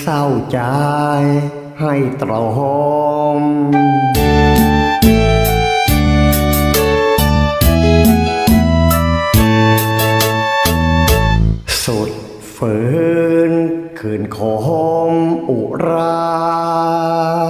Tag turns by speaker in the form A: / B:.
A: เศร้าใจให้ตรอมสุดฝืนคืนขอมอุรา